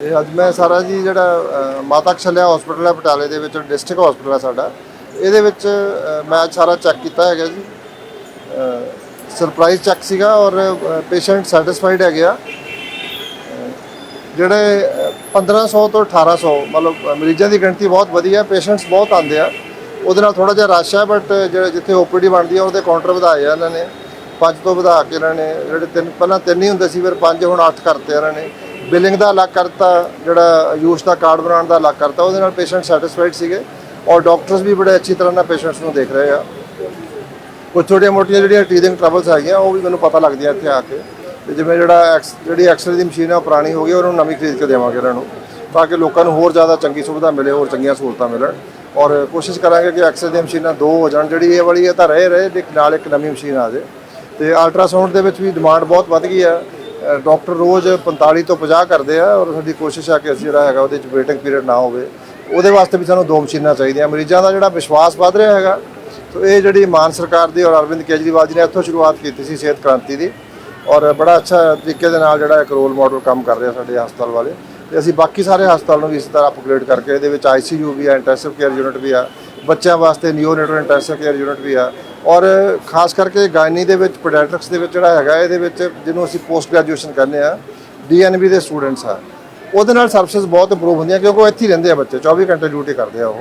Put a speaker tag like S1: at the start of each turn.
S1: ਅੱਜ ਮੈਂ ਸਾਰਾ ਜੀ ਜਿਹੜਾ ਮਾਤਾ ਕਸ਼ਲਿਆ ਹਸਪੀਟਲ ਹੈ ਬਟਾਲੇ ਦੇ ਵਿੱਚ ਡਿਸਟ੍ਰਿਕਟ ਹਸਪੀਟਲ ਹੈ ਸਾਡਾ। ਇਹਦੇ ਵਿੱਚ ਮੈਂ ਅੱਜ ਸਾਰਾ ਚੈੱਕ ਕੀਤਾ ਹੈਗਾ ਜੀ। ਸਰਪ੍ਰਾਈਜ਼ ਚੈੱਕ ਸੀਗਾ ਔਰ ਪੇਸ਼ੈਂਟ ਸੈਟੀਸਫਾਈਡ ਹੈਗੇ ਆ। ਜਿਹੜੇ ਅ, 1500 ਤੋਂ 1800 ਮਤਲਬ ਮਰੀਜ਼ਾਂ ਦੀ ਗਿਣਤੀ ਬਹੁਤ ਵਧੀਆ ਪੇਸ਼ੈਂਟਸ ਬਹੁਤ ਆਉਂਦੇ ਆ। ਉਹਦੇ ਨਾਲ ਥੋੜਾ ਜਿਹਾ ਰਸ਼ ਹੈ ਬਟ ਜਿਹੜੇ ਜਿੱਥੇ ਓਪੀਡੀ ਬਣਦੀ ਆ ਉਹਦੇ ਕਾਊਂਟਰ ਵਧਾਏ ਆ ਇਹਨਾਂ ਨੇ। ਪੰਜ ਤੋਂ ਵਧਾ ਕੇ ਇਹਨਾਂ ਨੇ ਜਿਹੜੇ ਤਿੰਨ ਪਹਿਲਾਂ ਤਿੰਨ ਹੀ ਹੁੰਦੇ ਸੀ ਫਿਰ ਪੰਜ ਹੁਣ ਅੱਠ ਕਰਤੇ ਇਹਨਾਂ ਨੇ। ਬਿਲਿੰਗ ਦਾ ਅਲੱਗ ਕਰਤਾ, ਜਿਹੜਾ ਯੂਜ਼ ਦਾ ਕਾਰਡ ਬਣਾਉਣ ਦਾ ਅਲੱਗ ਕਰਤਾ, ਉਹਦੇ ਨਾਲ ਪੇਸ਼ੈਂਟ ਸੈਟੀਸਫਾਈਡ ਸੀਗੇ ਔਰ ਡਾਕਟਰਸ ਵੀ ਬੜੇ ਅੱਛੀ ਤਰ੍ਹਾਂ ਨਾਲ ਪੇਸ਼ੈਂਟਸ ਨੂੰ ਦੇਖ ਰਹੇ ਆ। ਕੁਝ ਛੋਟੀਆਂ ਮੋਟੀਆਂ ਜਿਹੜੀਆਂ ਟੀਥਿੰਗ ਟਰਬਲਸ ਹੈਗੀਆਂ, ਉਹ ਵੀ ਮੈਨੂੰ ਪਤਾ ਲੱਗਦੀਆਂ ਇੱਥੇ ਆ ਕੇ। ਤੇ ਜਿਵੇਂ ਜਿਹੜਾ ਐਕਸ ਜਿਹੜੀ ਐਕਸਰੇ ਦੀ ਮਸ਼ੀਨ ਆ, ਉਹ ਪੁਰਾਣੀ ਹੋ ਗਈ, ਉਹਨੂੰ ਨਵੀਂ ਖਰੀਦ ਕੇ ਦੇਵਾਂਗੇ ਇਹਨਾਂ ਨੂੰ, ਤਾਂ ਕਿ ਲੋਕਾਂ ਨੂੰ ਹੋਰ ਜ਼ਿਆਦਾ ਚੰਗੀ ਸੁਵਿਧਾ ਮਿਲੇ, ਹੋਰ ਚੰਗੀਆਂ ਸਹੂਲਤਾਂ ਮਿਲਣ। ਔਰ ਕੋਸ਼ਿਸ਼ ਕਰਾਂਗੇ ਕਿ ਐਕਸਰੇ ਦੀਆਂ ਮਸ਼ੀਨਾਂ ਦੋ ਹੋ ਜਾਣ, ਜਿਹੜੀ ਇਹ ਵਾਲੀ ਇਹ ਤਾਂ ਰਹੇ ਰਹੇ, ਇੱਕ ਨਾਲ ਇੱਕ ਨਵੀਂ ਮਸ਼ੀਨ ਆ ਜਾਏ ਤੇ ਅਲਟਰਾਸਾਊਂਡ ਦੇ ਵਿੱਚ ਵੀ ਡਿਮਾਂਡ ਬਹੁਤ ਵੱਧ ਗਈ ਆ। ਡਾਕਟਰ ਰੋਜ਼ 45 ਤੋਂ 50 ਕਰਦੇ ਆ ਔਰ ਸਾਡੀ ਕੋਸ਼ਿਸ਼ ਆ ਕਿ ਅਸੀਂ ਜਿਹੜਾ ਹੈਗਾ ਉਹਦੇ ਵਿੱਚ ਵੇਟਿੰਗ ਪੀਰੀਅਡ ਨਾ ਹੋਵੇ। ਉਹਦੇ ਵਾਸਤੇ ਵੀ ਸਾਨੂੰ ਦੋ ਮਸ਼ੀਨਾਂ ਚਾਹੀਦੀਆਂ। ਮਰੀਜ਼ਾਂ ਦਾ ਜਿਹੜਾ ਵਿਸ਼ਵਾਸ ਵੱਧ ਰਿਹਾ ਹੈਗਾ ਸੋ ਇਹ ਜਿਹੜੀ ਮਾਨ ਸਰਕਾਰ ਦੀ ਔਰ ਅਰਵਿੰਦ ਕੇਜਰੀਵਾਲ ਜੀ ਨੇ ਇੱਥੋਂ ਸ਼ੁਰੂਆਤ ਕੀਤੀ ਸੀ ਸਿਹਤ ਕ੍ਰਾਂਤੀ ਦੀ ਔਰ ਬੜਾ ਅੱਛਾ ਤਰੀਕੇ ਦੇ ਨਾਲ ਜਿਹੜਾ ਇੱਕ ਰੋਲ ਮਾਡਲ ਕੰਮ ਕਰ ਰਿਹਾ ਸਾਡੇ ਹਸਪਤਾਲ ਵਾਲੇ। ਤੇ ਅਸੀਂ ਬਾਕੀ ਸਾਰੇ ਹਸਪਤਾਲ ਨੂੰ ਵੀ ਇਸ ਤਰ੍ਹਾਂ ਅਪਗ੍ਰੇਡ ਕਰਕੇ ਇਹਦੇ ਵਿੱਚ ਆਈਸੀਯੂ ਵੀ ਆ ਇੰਟੈਂਸਿਵ ਕੇਅਰ ਯੂਨਿਟ ਵੀ ਆ, ਬੱਚਿਆਂ ਵਾਸਤੇ ਨਿਓਨੇਟਲ ਇੰਟੈਂਸਿਵ ਕੇਅਰ ਯੂਨਿਟ ਵੀ ਆ ਔਰ ਖਾਸ ਕਰਕੇ ਗਾਇਨੀ ਦੇ ਵਿੱਚ ਪੀਡੀਆਟ੍ਰਿਕਸ ਦੇ ਵਿੱਚ ਜਿਹੜਾ ਹੈਗਾ, ਇਹਦੇ ਵਿੱਚ ਜਿਹਨੂੰ ਅਸੀਂ ਪੋਸਟ ਗ੍ਰੈਜੂਏਸ਼ਨ ਕਹਿੰਦੇ ਆ ਡੀਐਨਬੀ ਦੇ ਸਟੂਡੈਂਟਸ ਆ। ਉਹਦੇ ਨਾਲ ਸਰਵਿਸਿਜ਼ ਬਹੁਤ ਇੰਪਰੂਵ ਹੁੰਦੀਆਂ ਕਿਉਂਕਿ ਉਹ ਇੱਥੇ ਹੀ ਰਹਿੰਦੇ ਆ ਬੱਚੇ 24 ਘੰਟੇ ਡਿਊਟੀ ਕਰਦੇ ਆ ਉਹ।